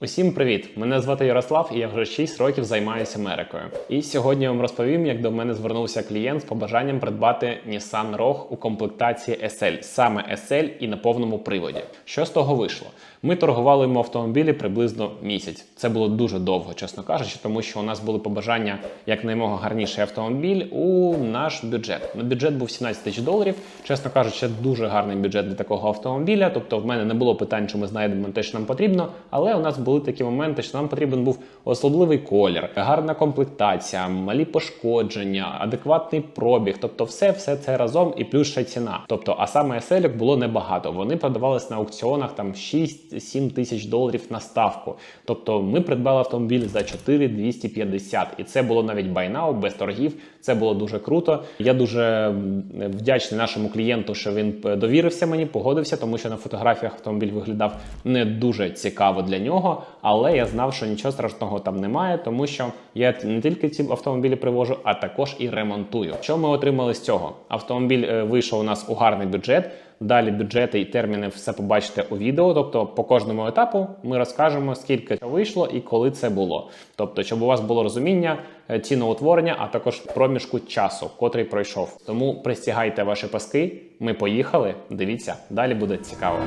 Усім привіт! Мене звати Ярослав, і я вже 6 років займаюся Америкою. І сьогодні я вам розповім, як до мене звернувся клієнт з побажанням придбати Nissan Rogue у комплектації SL, саме SL і на повному приводі. Що з того вийшло? Ми торгували йому автомобілі приблизно місяць. Це було дуже довго, чесно кажучи, тому що у нас були побажання як наймога гарніший автомобіль у наш бюджет. На бюджет був 17 тисяч доларів. Чесно кажучи, дуже гарний бюджет для такого автомобіля. Тобто, в мене не було питань, чи ми знайдемо те, що нам потрібно, але у нас були такі моменти, що нам потрібен був особливий колір, гарна комплектація, малі пошкодження, адекватний пробіг. Тобто, все, все це разом і плюс ще ціна. Тобто, а саме еселік було небагато. Вони продавались на аукціонах там 6-7 тисяч доларів на ставку. Тобто, ми придбали автомобіль за 4250. і це було навіть байнау, без торгів. Це було дуже круто. Я дуже вдячний нашому клієнту, що він довірився мені, погодився, тому що на фотографіях автомобіль виглядав не дуже цікаво для нього. Але я знав, що нічого страшного там немає, тому що я не тільки ці автомобілі привожу, а також і ремонтую. Що ми отримали з цього? Автомобіль е, вийшов у нас у гарний бюджет. Далі бюджети і терміни все побачите у відео. Тобто, по кожному етапу ми розкажемо, скільки вийшло і коли це було. Тобто, щоб у вас було розуміння е, ціноутворення, а також проміжку часу, котрий пройшов. Тому пристягайте ваші паски. Ми поїхали. Дивіться, далі буде цікаво.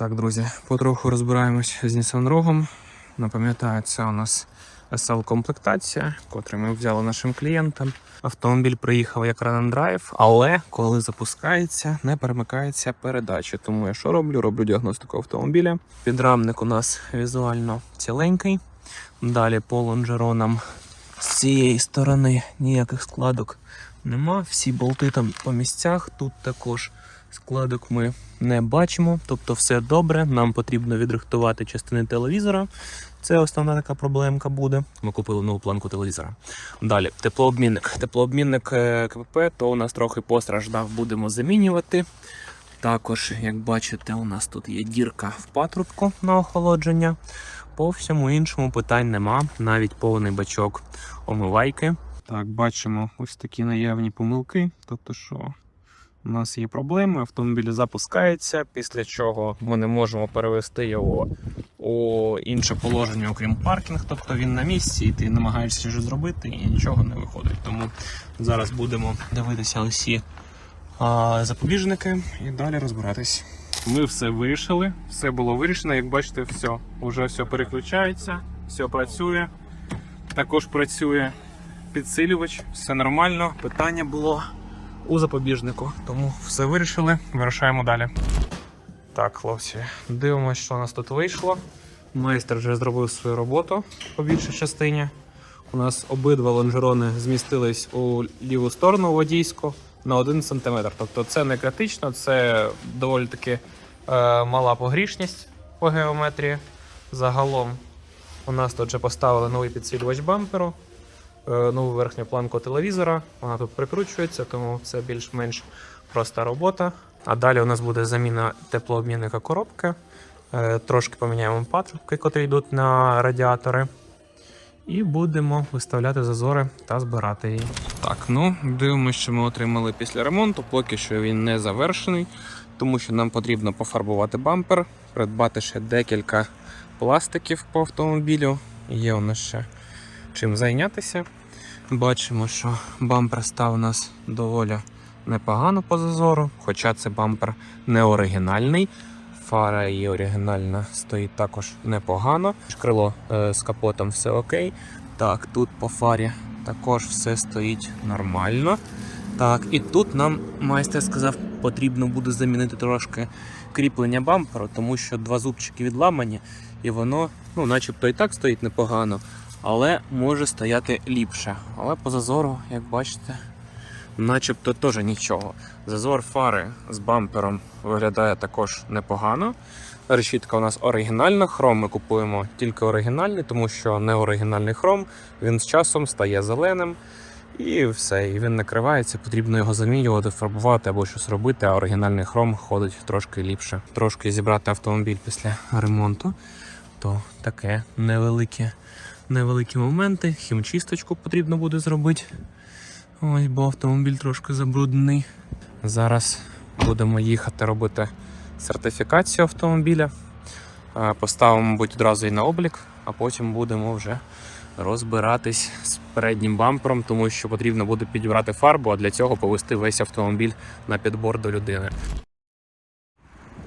Так, друзі, потроху розбираємось з Nissan Rogue. Напам'ятаю, це у нас SL-комплектація, котру ми взяли нашим клієнтам. Автомобіль приїхав як Run Drive, але коли запускається, не перемикається передача. Тому я що роблю? Роблю діагностику автомобіля. Підрамник у нас візуально ціленький. Далі по лонжеронам з цієї сторони ніяких складок нема. Всі болти там по місцях. Тут також складок ми не бачимо, тобто все добре. Нам потрібно відрихтувати частини телевізора. Це основна така проблемка буде. Ми купили нову планку телевізора. Далі, теплообмінник. Теплообмінник е, КПП, то у нас трохи постраждав, будемо замінювати. Також, як бачите, у нас тут є дірка в патрубку на охолодження. По всьому іншому питань нема, навіть повний бачок омивайки. Так, бачимо ось такі наявні помилки. Тобто, що у нас є проблеми, автомобіль запускається, після чого ми не можемо перевести його у інше положення, окрім паркінг. Тобто він на місці, і ти намагаєшся щось зробити, і нічого не виходить. Тому зараз будемо дивитися усі а, запобіжники і далі розбиратись. Ми все вирішили, все було вирішено. Як бачите, все вже все переключається, все працює. Також працює підсилювач, все нормально. Питання було у запобіжнику. Тому все вирішили, вирушаємо далі. Так, хлопці, дивимося, що у нас тут вийшло. Майстер вже зробив свою роботу по більшій частині. У нас обидва лонжерони змістились у ліву сторону водійську на 1 см. Тобто це не критично, це доволі таки е, мала погрішність по геометрії. Загалом у нас тут вже поставили новий підсилювач бамперу, нову верхню планку телевізора. Вона тут прикручується, тому це більш-менш проста робота. А далі у нас буде заміна теплообмінника коробки. Е, Трошки поміняємо патрубки, котрі йдуть на радіатори. І будемо виставляти зазори та збирати її. Так, ну дивимося, що ми отримали після ремонту. Поки що він не завершений, тому що нам потрібно пофарбувати бампер, придбати ще декілька пластиків по автомобілю. Є у нас ще чим зайнятися. Бачимо, що бампер став у нас доволі непогано по зазору, хоча це бампер не оригінальний. Фара її оригінальна стоїть також непогано. Крило е, з капотом все окей. Так, тут по фарі також все стоїть нормально. Так, і тут нам майстер сказав, потрібно буде замінити трошки кріплення бамперу, тому що два зубчики відламані, і воно, ну, начебто і так стоїть непогано, але може стояти ліпше. Але по зазору, як бачите, начебто теж нічого. Зазор фари з бампером виглядає також непогано. Решітка у нас оригінальна, хром ми купуємо тільки оригінальний, тому що не оригінальний хром, він з часом стає зеленим. І все, і він накривається, потрібно його замінювати, фарбувати або щось робити, а оригінальний хром ходить трошки ліпше. Трошки зібрати автомобіль після ремонту, то таке невелике, невеликі моменти. Хімчисточку потрібно буде зробити. Ось, бо автомобіль трошки забруднений. Зараз будемо їхати робити сертифікацію автомобіля. Е, Поставимо, мабуть, одразу і на облік, а потім будемо вже розбиратись з переднім бампером, тому що потрібно буде підібрати фарбу, а для цього повести весь автомобіль на підбор до людини.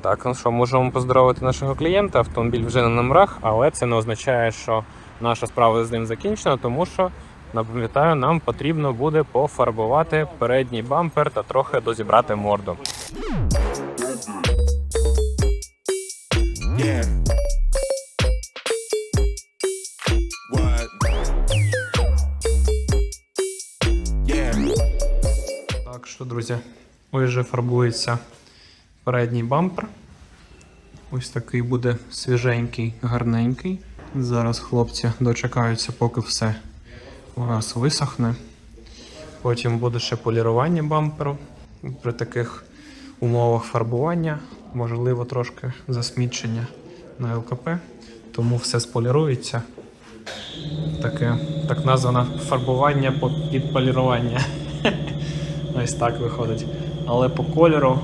Так, ну що, можемо поздоровити нашого клієнта. Автомобіль вже на номерах, але це не означає, що наша справа з ним закінчена, тому що, напам'ятаю, нам потрібно буде пофарбувати передній бампер та трохи дозібрати морду. Так що, друзі, ось вже фарбується передній бампер. Ось такий буде свіженький, гарненький. Зараз хлопці дочекаються, поки все у нас висохне. Потім буде ще полірування бамперу. При таких умовах фарбування, можливо, трошки засмічення на ЛКП. Тому все сполірується. Таке так назване фарбування під полірування. Ось так виходить. Але по кольору,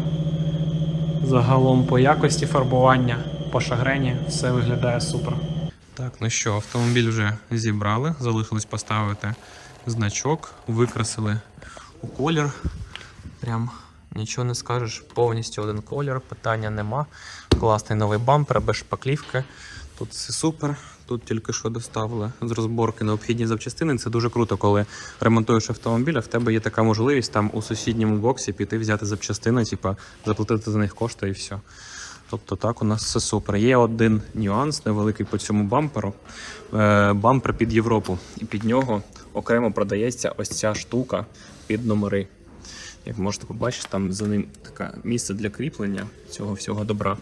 загалом по якості фарбування, по шагрені все виглядає супер. Так, ну що, автомобіль вже зібрали, залишилось поставити значок, викрасили у колір. Прям нічого не скажеш, повністю один колір, питання нема. Класний новий бампер без шпаклівки. Тут все супер. Тут тільки що доставили з розборки необхідні запчастини. Це дуже круто, коли ремонтуєш автомобіль, а в тебе є така можливість там у сусідньому боксі піти взяти запчастини, типа заплатити за них кошти і все. Тобто так у нас все супер. Є один нюанс невеликий по цьому бамперу. Е, бампер під Європу. І під нього окремо продається ось ця штука під номери. Як можете побачити, там за ним таке місце для кріплення цього всього добра.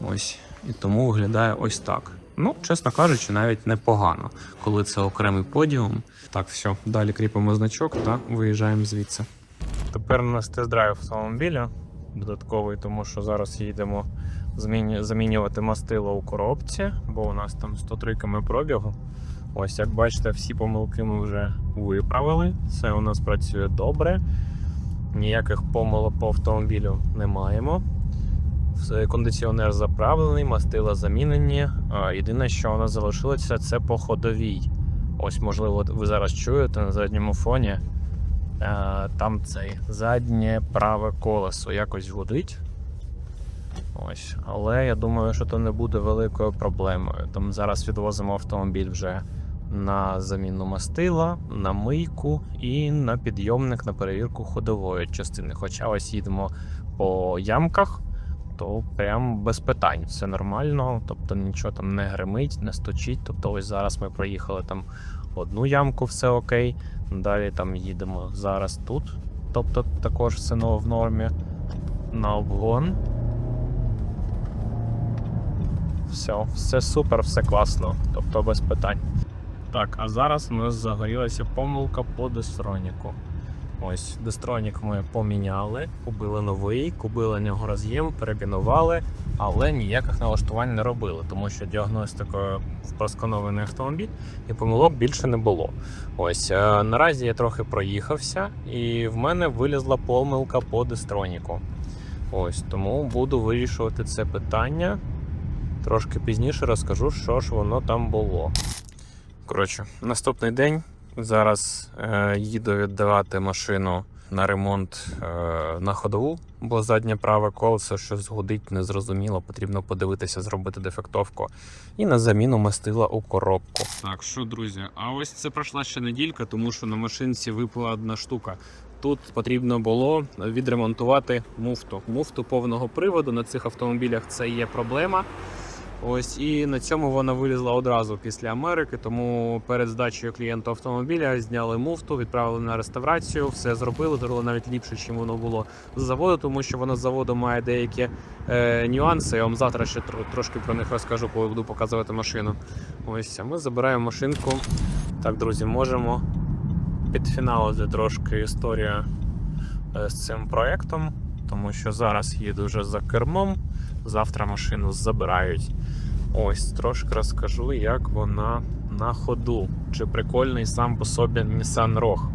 Ось. І тому виглядає ось так. Ну, чесно кажучи, навіть непогано, коли це окремий подіум. Так, все, далі кріпимо значок та виїжджаємо звідси. Тепер у нас тест-драйв автомобіля додатковий, тому що зараз їдемо замінювати мастило у коробці, бо у нас там 103 км пробігу. Ось, як бачите, всі помилки ми вже виправили. Все у нас працює добре. Ніяких помилок по автомобілю не маємо. Кондиціонер заправлений, мастила замінені. Єдине, що у нас залишилося, це по ходовій. Ось, можливо, ви зараз чуєте на задньому фоні. Е, Там цей заднє праве колесо якось гудить. Ось. Але я думаю, що то не буде великою проблемою. Там зараз відвозимо автомобіль вже на заміну мастила, на мийку і на підйомник на перевірку ходової частини. Хоча ось їдемо по ямках, то прям без питань все нормально, тобто нічого там не гримить, не сточить. Тобто, ось зараз ми проїхали там одну ямку, все окей. Далі там їдемо зараз тут. Тобто також все в нормі. На обгон. Все, все супер, все класно. Тобто без питань. Так, а зараз у нас загорілася помилка по дестроніку. Ось, дестронік ми поміняли, купили новий, купили нього роз'єм, перебінували, але ніяких налаштувань не робили, тому що діагностикою впросканований автомобіль і помилок більше не було. Ось е, наразі я трохи проїхався, і в мене вилізла помилка по дестроніку. Ось тому буду вирішувати це питання. Трошки пізніше розкажу, що ж воно там було. Коротше, наступний день. Зараз е, їду віддавати машину на ремонт е, на ходову, бо заднє праве колесо щось гудить, незрозуміло, потрібно подивитися, зробити дефектовку. І на заміну мастила у коробку. Так, що, друзі, а ось це пройшла ще неділька, тому що на машинці випала одна штука. Тут потрібно було відремонтувати муфту. Муфту повного приводу на цих автомобілях це є проблема. Ось і на цьому вона вилізла одразу після Америки. Тому перед здачею клієнту автомобіля зняли муфту, відправили на реставрацію, все зробили, зробили навіть ліпше, ніж воно було з заводу, тому що воно з заводу має деякі е, нюанси. Я вам завтра ще тро- трошки про них розкажу, коли буду показувати машину. Ось ми забираємо машинку. Так, друзі, можемо підфіналити трошки історію е, з цим проектом, тому що зараз їду вже за кермом. Завтра машину забирають. Ось трошки розкажу, як вона на ходу. Чи прикольний сам по собі Nissan Rogue.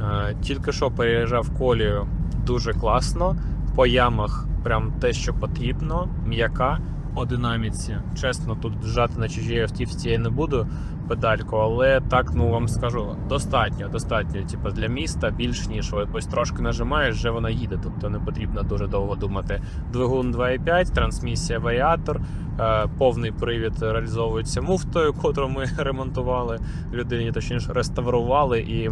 Е, Тільки що переїжджав колію дуже класно. По ямах прям те, що потрібно, м'яка. по динаміці. Чесно, тут жати на чужій автівці я не буду педальку, але так ну вам скажу, достатньо, достатньо. Типу для міста більш ніж ось трошки нажимаєш, вже вона їде. Тобто не потрібно дуже довго думати. Двигун 2.5, трансмісія варіатор, е, повний привід реалізовується муфтою, котру ми ремонтували людині, точніше реставрували і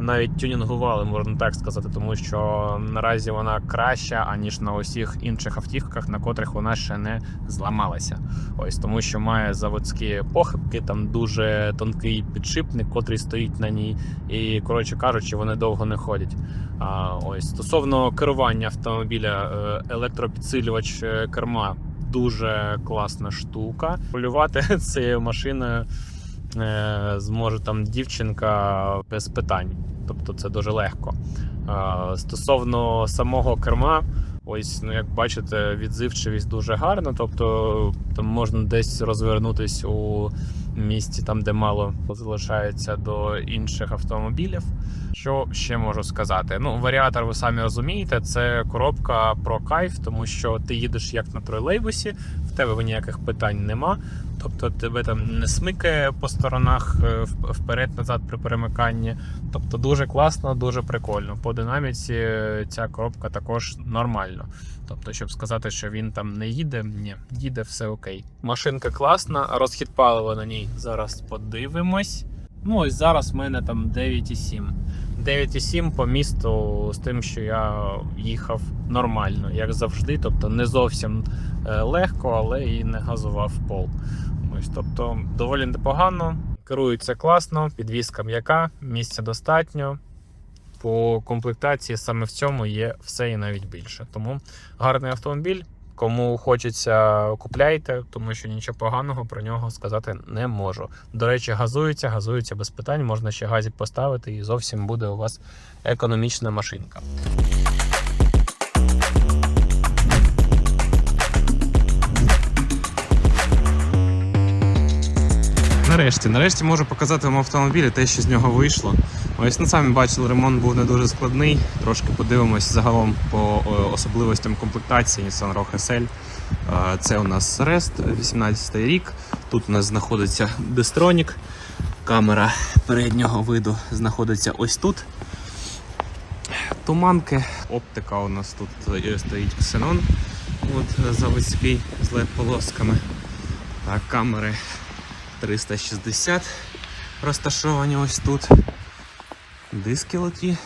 навіть тюнінгували, можна так сказати, тому що наразі вона краща аніж на усіх інших автівках, на котрих вона ще не зламалася. Ось тому, що має заводські похибки, там дуже тонкий підшипник, котрий стоїть на ній, і коротше кажучи, вони довго не ходять. А ось стосовно керування автомобіля, е, електропідсилювач е, керма дуже класна штука. Полювати цією машиною е, зможе там дівчинка без питань. Тобто це дуже легко. Е, Стосовно самого керма, ось, ну як бачите, відзивчивість дуже гарна. Тобто там можна десь розвернутись у місті, там де мало залишається до інших автомобілів. Що ще можу сказати? Ну, варіатор, ви самі розумієте, це коробка про кайф, тому що ти їдеш як на тролейбусі, в тебе ніяких питань нема. Тобто тебе там не смикає по сторонах е, вперед-назад при перемиканні. Тобто дуже класно, дуже прикольно. По динаміці е, ця коробка також нормально. Тобто, щоб сказати, що він там не їде, ні, їде все окей. Машинка класна, розхід палива на ній зараз подивимось. Ну, ось зараз в мене там 9,7. 9,7 по місту з тим, що я їхав нормально, як завжди. Тобто не зовсім е, легко, але і не газував пол. Ось, тобто доволі непогано. Керується класно, підвізка м'яка, місця достатньо. По комплектації саме в цьому є все і навіть більше. Тому гарний автомобіль. Кому хочеться, купляйте, тому що нічого поганого про нього сказати не можу. До речі, газується, газується без питань. Можна ще газик поставити, і зовсім буде у вас економічна машинка. Нарешті, нарешті можу показати вам автомобілі те, що з нього вийшло. Ось ну, самі бачили, ремонт був не дуже складний. Трошки подивимось загалом по е, особливостям комплектації Nissan Rogue SL. Це у нас Rest, 18 рік. Тут у нас знаходиться Destronic. Камера переднього виду знаходиться ось тут. Туманки, оптика у нас тут е, стоїть Xenon. От заводський з LED полосками. Так, камери 360 розташовані ось тут. Диски лоті.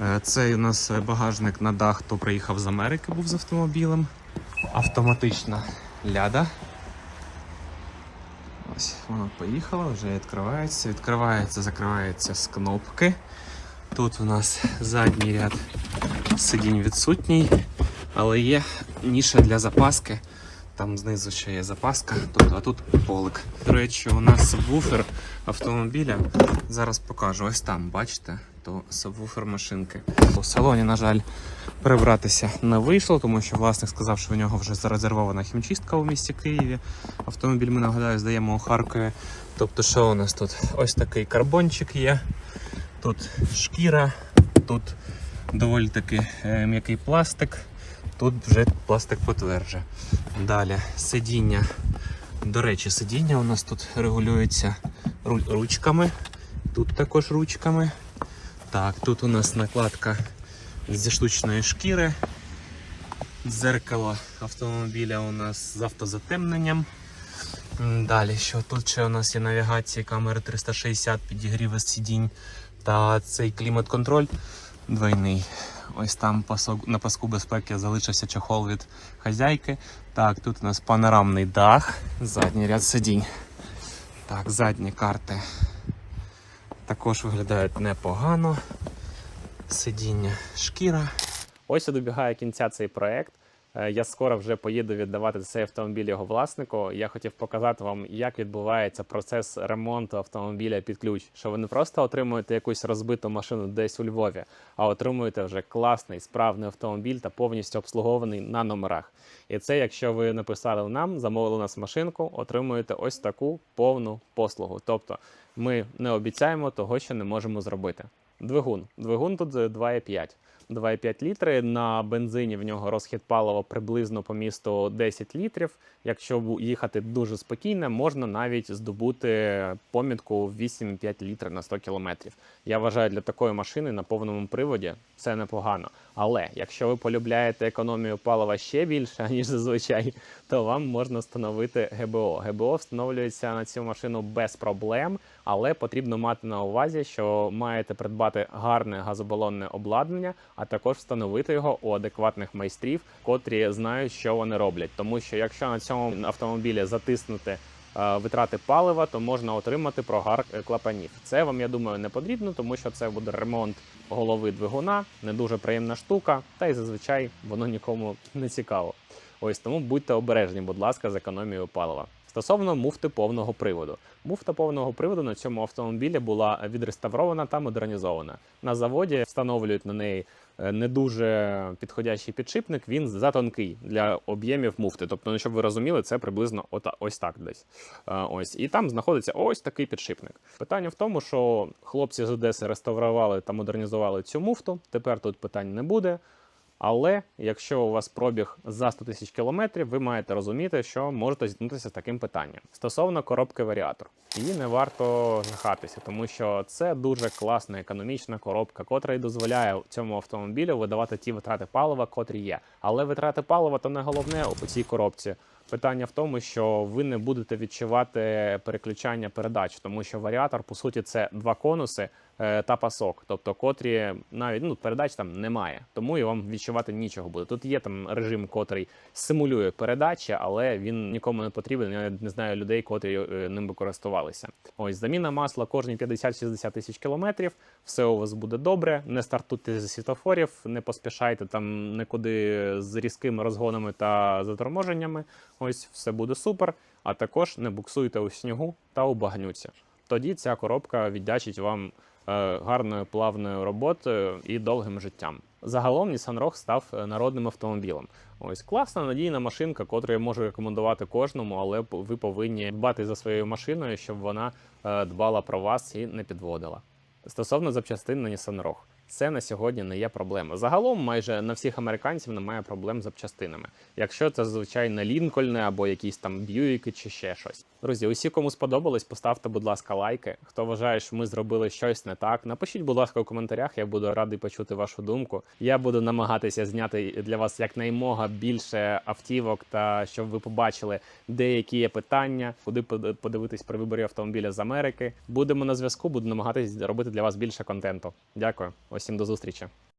Е, Цей у нас багажник на дах, хто приїхав з Америки, був з автомобілем. Автоматична ляда. Ось вона поїхала, вже відкривається. Відкривається, закривається з кнопки. Тут у нас задній ряд сидінь відсутній, але є ніша для запаски. Там знизу ще є запаска, тут, а тут полик. До речі, у нас сабвуфер автомобіля. Зараз покажу. Ось там, бачите, то сабвуфер машинки. У салоні, на жаль, перебратися не вийшло, тому що власник сказав, що в нього вже зарезервована хімчистка у місті Києві. Автомобіль ми нагадаю, здаємо у Харкові. Тобто, що у нас тут? Ось такий карбончик є. Тут шкіра, тут доволі таки е, м'який пластик. Тут вже пластик потверджує. Далі сидіння. До речі, сидіння у нас тут регулюється ручками. Тут також ручками. Так, тут у нас накладка зі штучної шкіри. Дзеркало автомобіля у нас з автозатемненням. Далі, що тут ще у нас є навігація, камери 360, підігріви сидінь та цей клімат-контроль двойний. Ось там на паску безпеки залишився чохол від хазяйки. Так, тут у нас панорамний дах, задній ряд сидінь. Так, задні карти також виглядають непогано. Сидіння шкіра. Ось і добігає кінця цей проект. Е, Я скоро вже поїду віддавати цей автомобіль його власнику. Я хотів показати вам, як відбувається процес ремонту автомобіля під ключ. Що ви не просто отримуєте якусь розбиту машину десь у Львові, а отримуєте вже класний справний автомобіль та повністю обслугований на номерах. І це, якщо ви написали нам, замовили нас машинку, отримуєте ось таку повну послугу. Тобто ми не обіцяємо того, що не можемо зробити. Двигун. Двигун тут е, 2,5. 2,5 літри. На бензині в нього розхід палива приблизно по місту 10 літрів. Якщо їхати дуже спокійно, можна навіть здобути помітку в 8,5 літри на 100 кілометрів. Я вважаю, для такої машини на повному приводі це непогано. Але якщо ви полюбляєте економію палива ще більше, ніж зазвичай, то вам можна встановити ГБО. ГБО встановлюється на цю машину без проблем, але потрібно мати на увазі, що маєте придбати гарне газобалонне обладнання, а також встановити його у адекватних майстрів, котрі знають, що вони роблять. Тому що якщо на цьому автомобілі затиснути е, витрати палива, то можна отримати прогар е, клапанів. Це вам, я думаю, не потрібно, тому що це буде ремонт голови двигуна, не дуже приємна штука, та й зазвичай воно нікому не цікаво. Ось тому будьте обережні, будь ласка, з економією палива. Стосовно муфти повного приводу. Муфта повного приводу на цьому автомобілі була відреставрована та модернізована. На заводі встановлюють на неї е, не дуже підходящий підшипник, він затонкий для об'ємів муфти. Тобто, ну, щоб ви розуміли, це приблизно ось так десь. Е, Ось. І там знаходиться ось такий підшипник. Питання в тому, що хлопці з Одеси реставрували та модернізували цю муфту. Тепер тут питань не буде. Але якщо у вас пробіг за 100 тисяч кілометрів, ви маєте розуміти, що можете зіткнутися з таким питанням. Стосовно коробки варіатор, її не варто жахатися, тому що це дуже класна економічна коробка, котра і дозволяє цьому автомобілю видавати ті витрати палива, котрі є. Але витрати палива то не головне у цій коробці. Питання в тому, що ви не будете відчувати переключання передач, тому що варіатор, по суті, це два конуси та пасок, тобто котрі навіть ну, передач там немає, тому і вам відчувати нічого буде. Тут є там режим, котрий симулює передачі, але він нікому не потрібен. Я не знаю людей, котрі е, ним би користувалися. Ось заміна масла кожні 50-60 тисяч кілометрів. Все у вас буде добре. Не стартуйте зі світофорів, не поспішайте там нікуди з різкими розгонами та заторможеннями. Ось все буде супер. А також не буксуйте у снігу та у багнюці. Тоді ця коробка віддячить вам е, гарною плавною роботою і довгим життям. Загалом Nissan Rogue став е, народним автомобілем. Ось класна надійна машинка, котру я можу рекомендувати кожному, але ви повинні дбати за своєю машиною, щоб вона е, дбала про вас і не підводила. Стосовно запчастин на Nissan Rogue. Це на сьогодні не є проблема. Загалом, майже на всіх американців немає проблем з запчастинами. Якщо це звичайно Лінкольни або якісь там Б'юїки чи ще щось. Друзі, усі, кому сподобалось, поставте, будь ласка, лайки. Хто вважає, що ми зробили щось не так, напишіть, будь ласка, у коментарях. Я буду радий почути вашу думку. Я буду намагатися зняти для вас якнаймога більше автівок, та щоб ви побачили, деякі є питання, куди под- подивитись при виборі автомобіля з Америки. Будемо на зв'язку, буду намагатись робити для вас більше контенту. Дякую, усім до зустрічі.